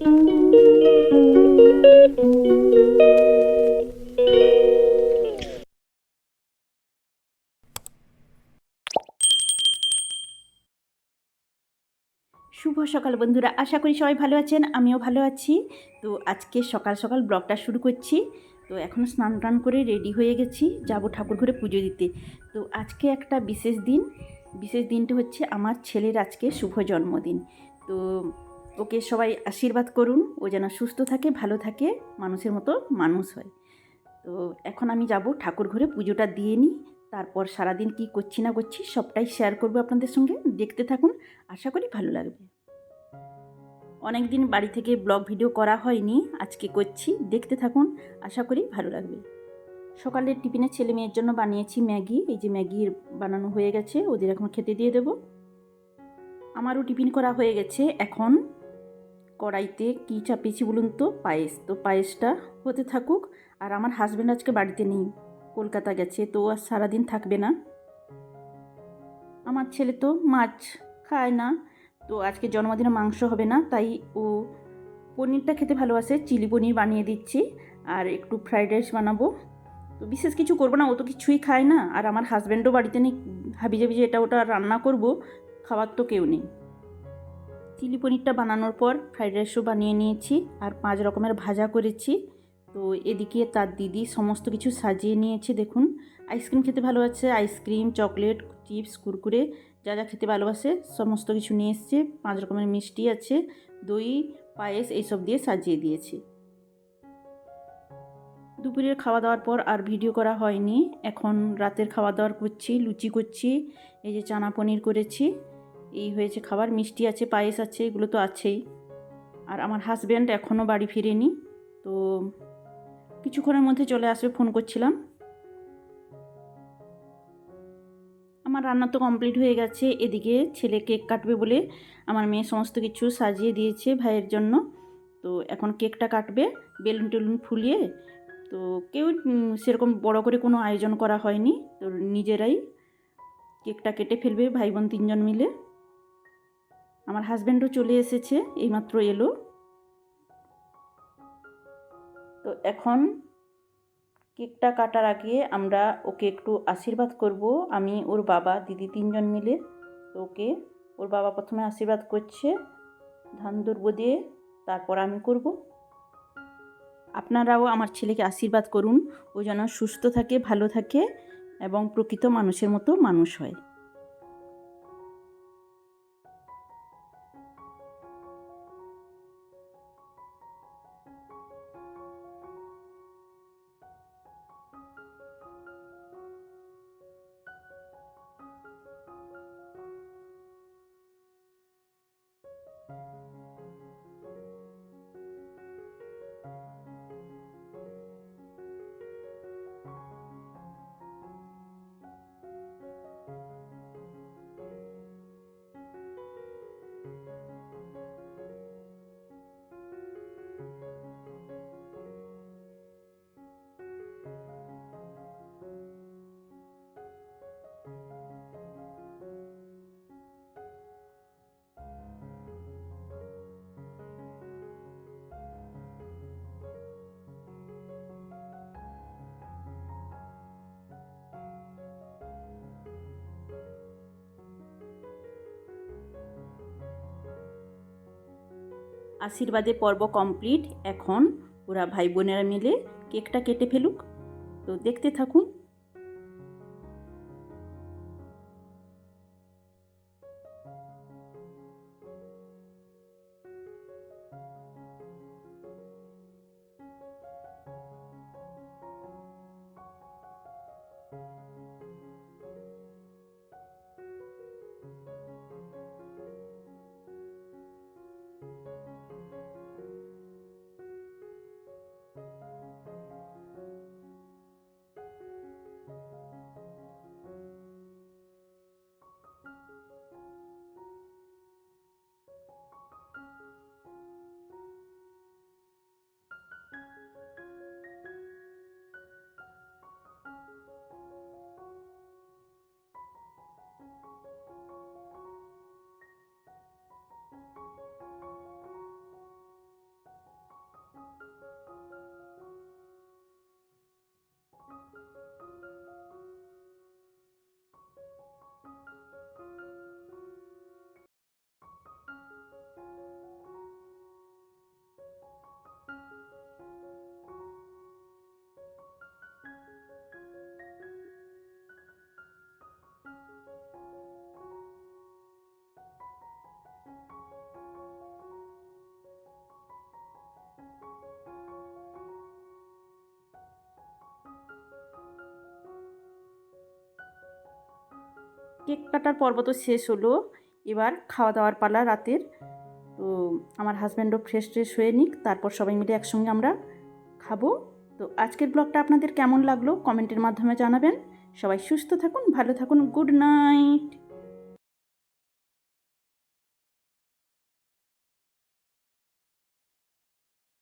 শুভ সকাল বন্ধুরা, আশা করি সবাই ভালো আছেন, আমিও ভালো আছি। তো আজকে সকাল সকাল ব্লগটা শুরু করছি। তো এখনও স্নান টান করে রেডি হয়ে গেছি, যাব ঠাকুর ঘরে পুজো দিতে। তো আজকে একটা বিশেষ দিন, বিশেষ দিনটা হচ্ছে আমার ছেলের আজকে শুভ জন্মদিন। তো ওকে সবাই আশীর্বাদ করুন, ও যেন সুস্থ থাকে, ভালো থাকে, মানুষের মতো মানুষ হয়। তো এখন আমি যাব ঠাকুর ঘরে, পুজোটা দিয়ে নিই, তারপর সারাদিন কি করছি না করছি সবটাই শেয়ার করব আপনাদের সঙ্গে। দেখতে থাকুন, আশা করি ভালো লাগবে। অনেক দিন বাড়ি থেকে ব্লগ ভিডিও করা হয়নি, আজকে করছি, দেখতে থাকুন, আশা করি ভালো লাগবে। সকালের টিফিনে ছেলে মেয়ের জন্য বানিয়েছি ম্যাগি, এই যে ম্যাগির বানানো হয়ে গেছে, ওদের এখন খেতে দিয়ে দেব। আমারও টিফিন করা হয়ে গেছে, এখন কড়াইতে কী চাপিয়েছি বলুন তো? পায়েস। তো পায়েসটা হতে থাকুক, আর আমার হাজব্যান্ড আজকে বাড়িতে নেই। কলকাতা গেছে, তো আর সারাদিন থাকবে না। আমার ছেলে তো মাছ খায় না, তো আজকে জন্মদিনে মাংস হবে না, তাই ও পনিরটা খেতে ভালোবাসে, চিলি পনির বানিয়ে দিচ্ছি, আর একটু ফ্রাইড রাইস বানাবো। তো বিশেষ কিছু করব না, ও তো কিছুই খায় না, আর আমার হাজব্যান্ডও বাড়িতে নেই হাবি জাবি যে এটা ওটা রান্না করব, খাওয়ার তো কেউ নেই। চিলি পনিরটা বানানোর পর ফ্রাইড রাইসও বানিয়ে নিয়েছি আর পাঁচ রকমের ভাজা করেছি। তো এদিকে তার দিদি সমস্ত কিছু সাজিয়ে নিয়েছে, দেখুন। আইসক্রিম খেতে ভালোবাসে, আইসক্রিম, চকলেট, চিপস, কুরকুরে, যা যা খেতে ভালোবাসে, সমস্ত কিছু নিয়ে এসছে। পাঁচ রকমের মিষ্টি আছে, দই, পায়েস, এইসব দিয়ে সাজিয়ে দিয়েছি। দুপুরের খাওয়া দাওয়ার পর আর ভিডিও করা হয়নি। এখন রাতের খাওয়া দাওয়ার করছি, লুচি করছি, এই যে চানা পনির করেছি। এই হয়েছে খাবার, মিষ্টি আছে, পায়েস আছে, এগুলো তো আছেই। আর আমার হাজব্যান্ড এখনও বাড়ি ফিরেনি, তো কিছুক্ষণের মধ্যে চলে আসবে ফোন করছিলাম। আমার রান্না তো কমপ্লিট হয়ে গেছে, এদিকে ছেলে কেক কাটবে বলে আমার মেয়ে সমস্ত কিছু সাজিয়ে দিয়েছে ভাইয়ের জন্য। তো এখন কেকটা কাটবে, বেলুন টেলুন ফুলিয়ে, তো কেউ সেরকম বড় করে কোনো আয়োজন করা হয়নি, তো নিজেরাই কেকটা কেটে ফেলবে, ভাই বোন তিনজন মিলে। আমার হাজব্যান্ডও চলে এসেছে, এইমাত্র এলো। তো এখন কেকটা কাটার আগে আমরা ওকে একটু আশীর্বাদ করব। আমি, ওর বাবা, দিদি তিনজন মিলে তো ওকে, ওর বাবা প্রথমে আশীর্বাদ করছে, ধান দুর্ব দিয়ে তারপর আমি করব। আপনারাও আমার ছেলেকে আশীর্বাদ করুন, ও যেন সুস্থ থাকে, ভালো থাকে এবং প্রকৃত মানুষের মতো মানুষ হয়। আশীর্বাদে পর্ব কমপ্লিট। এখন ওরা ভাই বোনেরা মিলে কেকটা কেটে ফেলুক। তো দেখতে থাকুন। কেক কাটার পর্ব তো শেষ হলো। এবার খাওয়া দাওয়ার পালা রাতের। তো আমার হাজব্যান্ডও ফ্রেশ ট্রেশ হয়ে নিক, তারপর সবাই মিলে একসঙ্গে আমরা খাব। তো আজকের ব্লগটা আপনাদের কেমন লাগল? কমেন্টের মাধ্যমে জানাবেন। সবাই সুস্থ থাকুন, ভালো থাকুন গুড নাইট